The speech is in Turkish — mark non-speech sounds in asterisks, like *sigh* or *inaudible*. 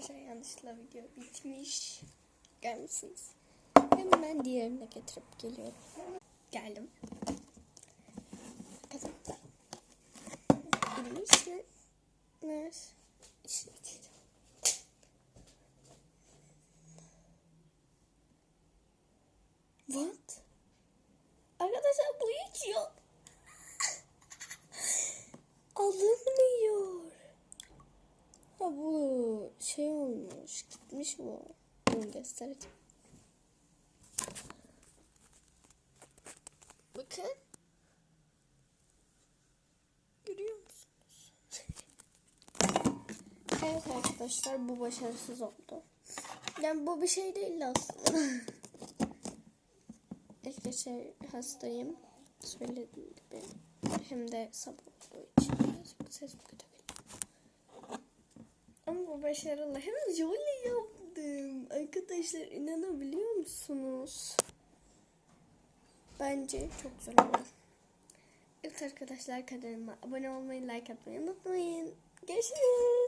Arkadaşlar yanlışlıkla video bitmiş. Gelmişsiniz. Hemen diğerini de getirip geliyorum. Olmuş. Gitmiş bu. Bunu göstereceğim. Bakın. Görüyor musunuz? *laughs* evet arkadaşlar bu başarısız oldu. Yani bu bir şey değil aslında. *laughs* Arkadaşlar hastayım. Söylediğim gibi. Hem de sabah olduğu için sesim kötü. Başarılı. Hem jolly yaptım. Arkadaşlar inanabiliyor musunuz? Bence çok güzel oldu. Evet arkadaşlar kanalıma abone olmayı, like atmayı unutmayın. Görüşürüz.